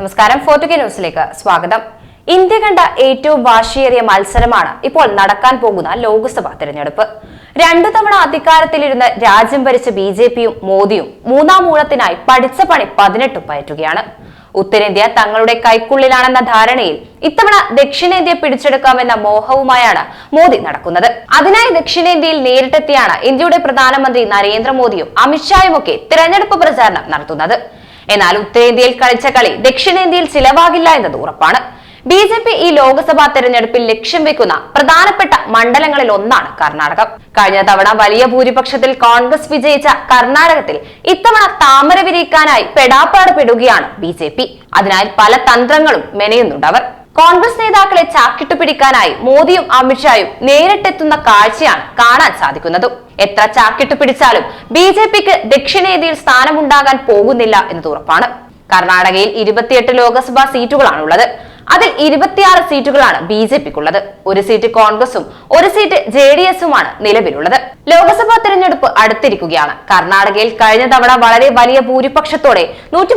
നമസ്കാരം ഫോർട്ടുകെ ന്യൂസിലേക്ക് സ്വാഗതം. ഇന്ത്യ കണ്ട ഏറ്റവും വാശിയേറിയ മത്സരമാണ് ഇപ്പോൾ നടക്കാൻ പോകുന്ന ലോക്സഭാ തെരഞ്ഞെടുപ്പ്. രണ്ടു തവണ അധികാരത്തിലിരുന്ന് രാജ്യം ഭരിച്ച ബി ജെ പിയും മോദിയും മൂന്നാം ഊഴത്തിനായി പഠിച്ച പണി പതിനെട്ടും പയറ്റുകയാണ്. ഉത്തരേന്ത്യ തങ്ങളുടെ കൈക്കുള്ളിലാണെന്ന ധാരണയിൽ ഇത്തവണ ദക്ഷിണേന്ത്യ പിടിച്ചെടുക്കാമെന്ന മോഹവുമായാണ് മോദി നടക്കുന്നത്. അതിനായി ദക്ഷിണേന്ത്യയിൽ നേരിട്ടെത്തിയാണ് ഇന്ത്യയുടെ പ്രധാനമന്ത്രി നരേന്ദ്രമോദിയും അമിത്ഷായും ഒക്കെ തിരഞ്ഞെടുപ്പ് പ്രചാരണം നടത്തുന്നത്. എന്നാൽ ഉത്തരേന്ത്യയിൽ കളിച്ച കളി ദക്ഷിണേന്ത്യയിൽ ചിലവാകില്ല എന്നത് ഉറപ്പാണ്. ബി ജെ പി ഈ ലോക്സഭാ തെരഞ്ഞെടുപ്പിൽ ലക്ഷ്യം വെക്കുന്ന പ്രധാനപ്പെട്ട മണ്ഡലങ്ങളിൽ ഒന്നാണ് കർണാടകം. കഴിഞ്ഞ തവണ വലിയ ഭൂരിപക്ഷത്തിൽ കോൺഗ്രസ് വിജയിച്ച കർണാടകത്തിൽ ഇത്തവണ താമര വിരിയിക്കാനായി പെടാപ്പാട് പെടുകയാണ് ബി ജെ പി. അതിനാൽ പല തന്ത്രങ്ങളും മെനയുന്നുണ്ട് അവർ. കോൺഗ്രസ് നേതാക്കളെ ചാക്കിട്ടു പിടിക്കാനായി മോദിയും അമിത്ഷായും നേരിട്ടെത്തുന്ന കാഴ്ചയാണ് കാണാൻ സാധിക്കുന്നത്. എത്ര ചാക്കിട്ടു പിടിച്ചാലും ബി ജെ പിക്ക് ദക്ഷിണേന്ത്യയിൽ സ്ഥാനമുണ്ടാകാൻ പോകുന്നില്ല എന്നത് ഉറപ്പാണ്. കർണാടകയിൽ ഇരുപത്തിയെട്ട് ലോക്സഭാ സീറ്റുകളാണുള്ളത്. അതിൽ ഇരുപത്തിയാറ് സീറ്റുകളാണ് ബി ജെ പിക്കുള്ളത്. ഒരു സീറ്റ് കോൺഗ്രസും ഒരു സീറ്റ് ജെ ഡി എസുമാണ് നിലവിലുള്ളത്. ലോക്സഭാ തെരഞ്ഞെടുപ്പ് അടുത്തിരിക്കുകയാണ്. കർണാടകയിൽ കഴിഞ്ഞ തവണ വളരെ വലിയ ഭൂരിപക്ഷത്തോടെ നൂറ്റി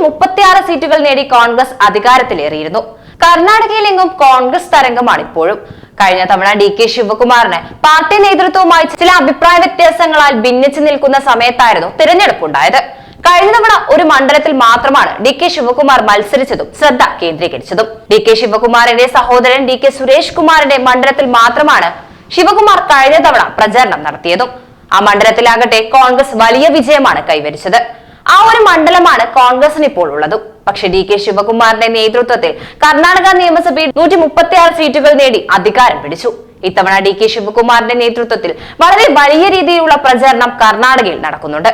സീറ്റുകൾ നേടി കോൺഗ്രസ് അധികാരത്തിലേറിയിരുന്നു. കർണാടകയിലെങ്ങും കോൺഗ്രസ് തരംഗമാണ് ഇപ്പോഴും. കഴിഞ്ഞ തവണ ഡി കെ ശിവകുമാറിന് പാർട്ടി നേതൃത്വവുമായി ചില അഭിപ്രായ വ്യത്യാസങ്ങളാൽ ഭിന്നിച്ചു നിൽക്കുന്ന സമയത്തായിരുന്നു തിരഞ്ഞെടുപ്പ് ഉണ്ടായത് കഴിഞ്ഞ തവണ ഒരു മണ്ഡലത്തിൽ മാത്രമാണ് ഡി കെ ശിവകുമാർ മത്സരിച്ചതും ശ്രദ്ധ കേന്ദ്രീകരിച്ചതും. ഡി കെ ശിവകുമാറിന്റെ സഹോദരൻ ഡി കെ സുരേഷ് കുമാറിന്റെ മണ്ഡലത്തിൽ മാത്രമാണ് ശിവകുമാർ കഴിഞ്ഞ തവണ പ്രചാരണം നടത്തിയതും. ആ മണ്ഡലത്തിലാകട്ടെ കോൺഗ്രസ് വലിയ വിജയമാണ് കൈവരിച്ചത്. ആ ഒരു മണ്ഡലമാണ് കോൺഗ്രസിന് ഇപ്പോൾ ഉള്ളത്. പക്ഷെ ഡി കെ ശിവകുമാറിന്റെ നേതൃത്വത്തിൽ കർണാടക നിയമസഭയിൽ നൂറ്റി മുപ്പത്തി ആറ് സീറ്റുകൾ നേടി അധികാരം പിടിച്ചു. ഇത്തവണ ഡി കെ ശിവകുമാറിന്റെ നേതൃത്വത്തിൽ വളരെ വലിയ രീതിയിലുള്ള പ്രചാരണം കർണാടകയിൽ നടക്കുന്നുണ്ട്.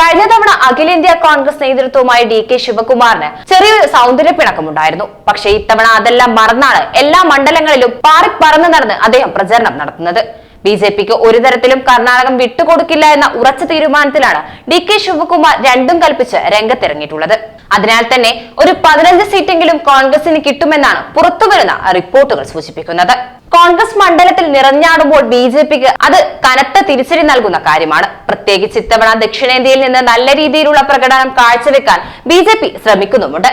കഴിഞ്ഞ തവണ അഖിലേന്ത്യാ കോൺഗ്രസ് നേതൃത്വവുമായി ഡി കെ ശിവകുമാറിന് ചെറിയൊരു സൗന്ദര്യ പിണക്കമുണ്ടായിരുന്നു. പക്ഷേ ഇത്തവണ അതെല്ലാം മറന്നാണ് എല്ലാ മണ്ഡലങ്ങളിലും പാറി പറന്ന് നടന്ന് അദ്ദേഹം പ്രചരണം നടത്തുന്നത്. ബി ജെ പിക്ക് ഒരു തരത്തിലും കർണാടകം വിട്ടുകൊടുക്കില്ല എന്ന ഉറച്ച തീരുമാനത്തിലാണ് ഡി കെ ശിവകുമാർ രണ്ടും കൽപ്പിച്ച് രംഗത്തിറങ്ങിയിട്ടുള്ളത്. അതിനാൽ തന്നെ ഒരു പതിനഞ്ച് സീറ്റെങ്കിലും കോൺഗ്രസിന് കിട്ടുമെന്നാണ് പുറത്തുവരുന്ന റിപ്പോർട്ടുകൾ സൂചിപ്പിക്കുന്നത്. കോൺഗ്രസ് മണ്ഡലത്തിൽ നിറഞ്ഞാടുമ്പോൾ ബി ജെ പിക്ക് അത് കനത്ത തിരിച്ചടി നൽകുന്ന കാര്യമാണ്. പ്രത്യേകിച്ച് ഇത്തവണ ദക്ഷിണേന്ത്യയിൽ നിന്ന് നല്ല രീതിയിലുള്ള പ്രകടനം കാഴ്ചവെക്കാൻ ബി ജെ പി ശ്രമിക്കുന്നുമുണ്ട്.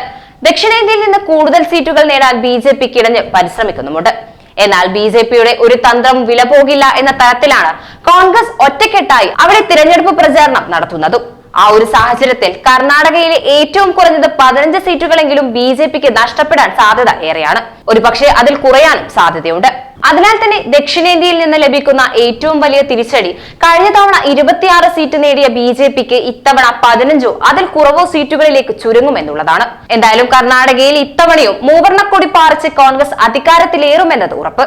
ദക്ഷിണേന്ത്യയിൽ നിന്ന് കൂടുതൽ സീറ്റുകൾ നേടാൻ ബി ജെ പി കിടഞ്ഞ് പരിശ്രമിക്കുന്നുമുണ്ട്. എന്നാൽ ബി ജെ പിയുടെ ഒരു തന്ത്രം വില പോകില്ല എന്ന തരത്തിലാണ് കോൺഗ്രസ് ഒറ്റക്കെട്ടായി അവിടെ തിരഞ്ഞെടുപ്പ് പ്രചാരണം നടത്തുന്നതും. ആ ഒരു സാഹചര്യത്തിൽ കർണാടകയിലെ ഏറ്റവും കുറഞ്ഞത് പതിനഞ്ച് സീറ്റുകളെങ്കിലും ബി ജെ പിക്ക് നഷ്ടപ്പെടാൻ സാധ്യത ഏറെയാണ്. ഒരുപക്ഷെ അതിൽ കുറയാനും സാധ്യതയുണ്ട്. അതിനാൽ തന്നെ ദക്ഷിണേന്ത്യയിൽ നിന്ന് ലഭിക്കുന്ന ഏറ്റവും വലിയ തിരിച്ചടി കഴിഞ്ഞ തവണ ഇരുപത്തിയാറ് സീറ്റ് നേടിയ ബി ജെ പിക്ക് ഇത്തവണ പതിനഞ്ചോ അതിൽ കുറവോ സീറ്റുകളിലേക്ക് ചുരുങ്ങുമെന്നുള്ളതാണ്. എന്തായാലും കർണാടകയിൽ ഇത്തവണയും മൂവർണക്കൊടി പാറിച്ച് കോൺഗ്രസ് അധികാരത്തിലേറുമെന്നത് ഉറപ്പ്.